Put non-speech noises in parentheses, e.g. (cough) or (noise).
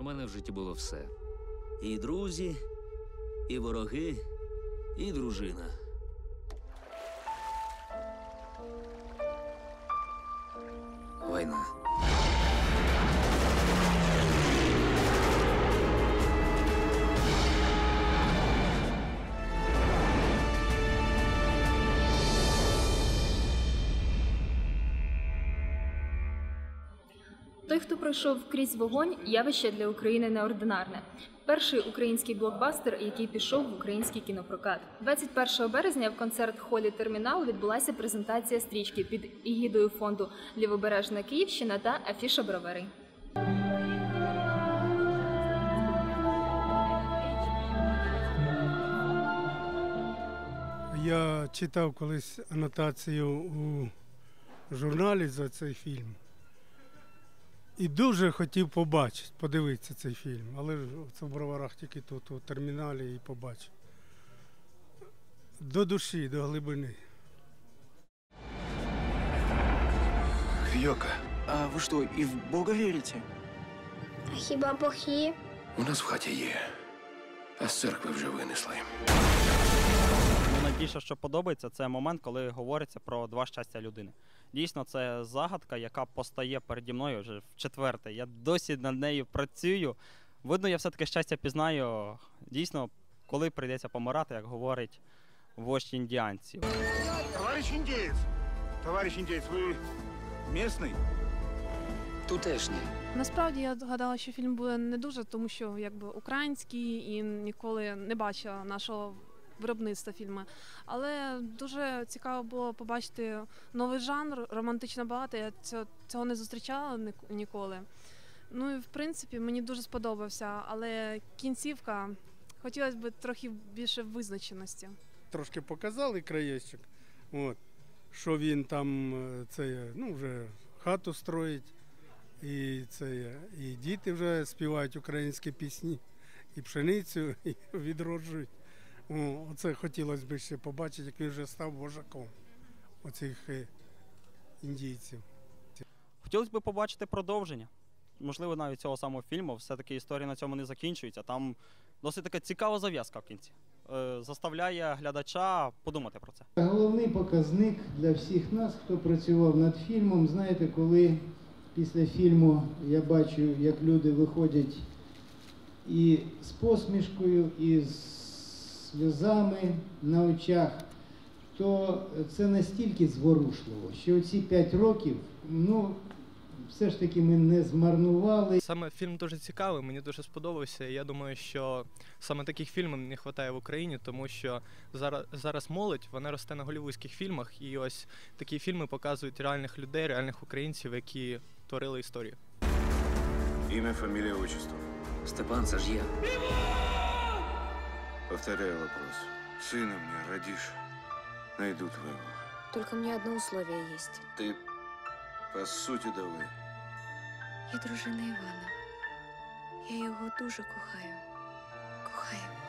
У мене в житті було все. І друзі, і вороги, і дружина. Війна. Той, хто пройшов крізь вогонь, явище для України неординарне. Перший український блокбастер, який пішов в український кінопрокат. 21 березня в концерт-холі Термінал відбулася презентація стрічки під егідою фонду Лівобережна Київщина та Афіша Бровари. Я читав колись анотацію у журналі за цей фільм. І дуже хотів побачити, подивитися цей фільм. Але ж це в броварах тільки тут, у терміналі, і побачив. До душі, до глибини. Йока, А вы что, и в Бога верите? А хіба Бог є? у нас в хаті є. А з церкви вже винесли. Найбільше, що подобається, це момент, коли говориться про два щастя людини. Дійсно, це загадка, яка постає переді мною вже в четверте. Я досі над нею працюю. Видно, я все-таки щастя пізнаю. Дійсно, коли прийдеться помирати, як говорить вождь індіанців. Товарищ индеец! Товарищ индеец, вы местный? Тутешні. Насправді я гадала, що фільм буде не дуже, тому що якби український і ніколи не бачила нашого виробництва фільму. Але дуже цікаво було побачити новий жанр, романтична балада. Я цього, не зустрічала ніколи. Ну і в принципі мені дуже сподобався, але кінцівка хотілося б трохи більше визначеності. Трошки показали краєчок, от, що він там е, це, ну, вже хату строїть, і, це, і діти вже співають українські пісні, і пшеницю (laughs) і відроджують. Оце хотілося б ще побачити, як він вже став вожаком оцих е, індійців. Хотілося б побачити продовження. Можливо, навіть цього самого фільму. Все-таки історія на цьому не закінчується. Там досить така цікава зав'язка в кінці. Е, заставляє глядача подумати про це. Головний показник для всіх нас, хто працював над фільмом, знаєте, коли після фільму я бачу, як люди виходять і з посмішкою, і з сльозами на очах, то це настільки зворушливо, що ці п'ять років, ну, все ж таки ми не змарнували. Саме фільм дуже цікавий, мені дуже сподобався. і Я думаю, що саме таких фільмів не вистачає в Україні, тому що зараз, зараз молодь вона росте на голівудських фільмах, і ось такі фільми показують реальних людей, реальних українців, які творили історію. Ім'я, фамілія, отчество. Степан, це ж я. Повторяю вопрос. Сына мне родишь, найду твоего. Только мне одно условие есть. Ты, по суті, давай. Я дружина Івана. Я його дуже кохаю. Кохаю.